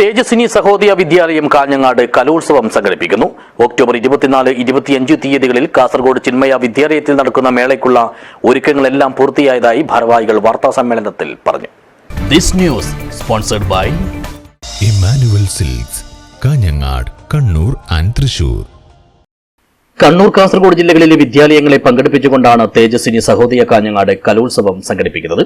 തേജസ്വിനി സഹോദയ വിദ്യാലയം കാഞ്ഞങ്ങാട് കലോത്സവം സംഘടിപ്പിക്കുന്നു. ഒക്ടോബർ ഇരുപത്തിനാല് ഇരുപത്തിയഞ്ച് തീയതികളിൽ കാസർഗോഡ് ചിന്മയ വിദ്യാലയത്തിൽ നടക്കുന്ന മേളയ്ക്കുള്ള ഒരുക്കങ്ങളെല്ലാം പൂർത്തിയായതായി ഭാരവാഹികൾ വാർത്താ സമ്മേളനത്തിൽ പറഞ്ഞു. This news sponsored by Emmanuel silks Kanhangad Kannur and Thrissur Kannur Kasaragod ജില്ലകളിലെ വിദ്യാലയങ്ങളെ പങ്കെടുപ്പിച്ചുകൊണ്ടാണ് തേജസ്വിനി സഹോദയ കാഞ്ഞങ്ങാട് കലോത്സവം സംഘടിപ്പിക്കുന്നത്.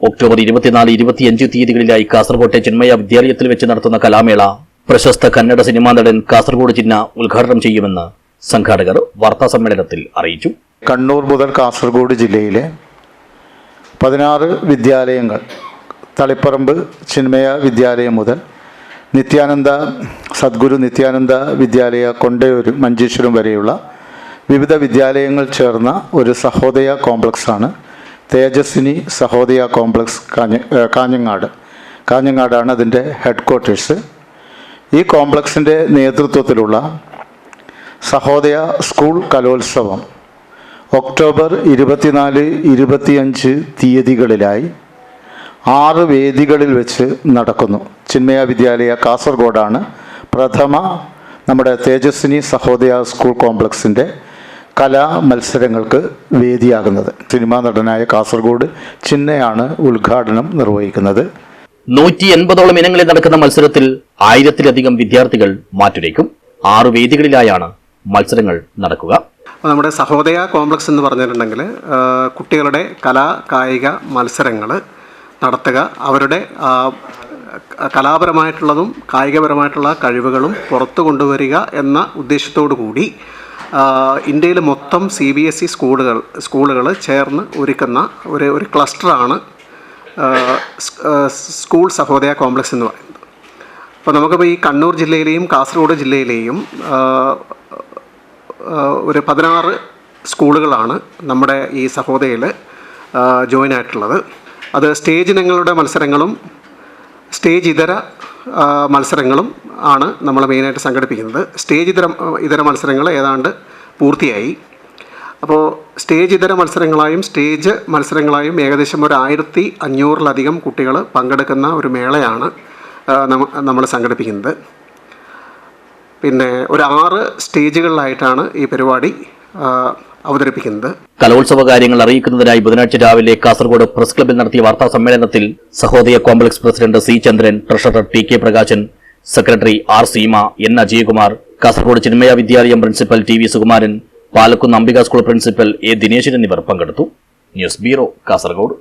ഒക്ടോബർ ഇരുപത്തിനാല് ഇരുപത്തിയഞ്ച് തീയതികളിലായി കാസർകോട്ടെ ചിന്മയ വിദ്യാലയത്തിൽ വെച്ച് നടത്തുന്ന കലാമേള പ്രശസ്ത കന്നഡ സിനിമാ നടൻ കാസർഗോഡ് ചിന്ന ഉദ്ഘാടനം ചെയ്യുമെന്ന് സംഘാടകർ വാർത്താ സമ്മേളനത്തിൽ അറിയിച്ചു. കണ്ണൂർ മുതൽ കാസർഗോഡ് ജില്ലയിലെ പതിനാറ് വിദ്യാലയങ്ങൾ തളിപ്പറമ്പ് ചിന്മയ വിദ്യാലയം മുതൽ നിത്യാനന്ദ സദ്ഗുരു നിത്യാനന്ദ വിദ്യാലയ കൊണ്ടയൂർ മഞ്ചേശ്വരം വരെയുള്ള വിവിധ വിദ്യാലയങ്ങൾ ചേർന്ന ഒരു സഹോദയ കോംപ്ലക്സാണ് തേജസ്വിനി സഹോദയ കോംപ്ലക്സ് കാഞ്ഞ കാഞ്ഞങ്ങാട്. കാഞ്ഞങ്ങാടാണ് അതിന്റെ ഹെഡ് ക്വാർട്ടേഴ്സ് ഈ കോംപ്ലക്സിന്റെ നേതൃത്വത്തിലുള്ള സഹോദയ സ്കൂൾ കലോത്സവം ഒക്ടോബർ ഇരുപത്തിനാല് ഇരുപത്തിയഞ്ച് തീയതികളിലായി ആറ് വേദികളിൽ വെച്ച് നടക്കുന്നു. ചിന്മയ വിദ്യാലയ കാസർഗോഡാണ് പ്രഥമ നമ്മുടെ തേജസ്വിനി സഹോദയ സ്കൂൾ കോംപ്ലക്സിന്റെ കലാ മത്സരങ്ങൾക്ക് വേദിയാകുന്നത്. സിനിമാ നടനായ കാസർഗോഡ് ചിന്നയാണ് ഉദ്ഘാടനം നിർവഹിക്കുന്നത്. നൂറ്റി എൺപതോളം ഇനങ്ങളിൽ നടക്കുന്ന മത്സരത്തിൽ ആയിരത്തിലധികം വിദ്യാർത്ഥികൾ മാറ്റുരയ്ക്കും. ആറു വേദികളിലായാണ് മത്സരങ്ങൾ നടക്കുക. നമ്മുടെ സഹോദയ കോംപ്ലക്സ് എന്ന് പറഞ്ഞിട്ടുണ്ടെങ്കിൽ കുട്ടികളുടെ കലാ കായിക മത്സരങ്ങൾ നടത്തുക. അവരുടെ കലാപരമായിട്ടുള്ളതും കായികപരമായിട്ടുള്ള കഴിവുകളും പുറത്തു കൊണ്ടുവരിക എന്ന ഉദ്ദേശത്തോടു കൂടി ആ, ഇന്ത്യയിലെ മൊത്തം സി ബി എസ് ഇ സ്കൂളുകൾ സ്കൂളുകൾ ചേർന്ന് ഒരുക്കുന്ന ഒരു ഒരു ക്ലസ്റ്ററാണ് സ്കൂൾ സഹോദയ കോംപ്ലക്സ് എന്ന് പറയുന്നത്. അപ്പോൾ നമുക്കിപ്പോൾ ഈ കണ്ണൂർ ജില്ലയിലെയും കാസർഗോഡ് ജില്ലയിലെയും ഒരു പതിനാറ് സ്കൂളുകളാണ് നമ്മുടെ ഈ സഹോദയയിൽ ജോയിൻ ആയിട്ടുള്ളത്. അത് സ്റ്റേജ് ഇനങ്ങളുടെ മത്സരങ്ങളും സ്റ്റേജ് ഇതര മത്സരങ്ങളും ആണ് നമ്മൾ മെയിനായിട്ട് സംഘടിപ്പിക്കുന്നത്. സ്റ്റേജ് ഇതര ഇതര മത്സരങ്ങൾ ഏതാണ്ട് പൂർത്തിയായി. അപ്പോൾ സ്റ്റേജ് ഇതര മത്സരങ്ങളായും സ്റ്റേജ് മത്സരങ്ങളായും ഏകദേശം ഒരു ആയിരത്തി അഞ്ഞൂറിലധികം കുട്ടികൾ പങ്കെടുക്കുന്ന ഒരു മേളയാണ് നമ്മൾ സംഘടിപ്പിക്കുന്നത്. പിന്നെ ഒരു ആറ് സ്റ്റേജുകളിലായിട്ടാണ് ഈ പരിപാടി അവതരിപ്പിക്കുന്നത് കലോത്സവ കാര്യങ്ങൾ അറിയിക്കുന്നതിനായി ബുധനാഴ്ച രാവിലെ കാസർഗോഡ് പ്രസ് ക്ലബിൽ നടത്തിയ വാർത്താ സമ്മേളനത്തിൽ Sahodaya complex president C Chandran treasurer T K Prakashan secretary R Seema N Ajayakumar Kasaragod Chinmaya Vidyalayam principal T V Sukumaran Palakkunnu Ambika school principal A Dineshan എന്നിവർ പങ്കെടുത്തു. News bureau Kasaragod.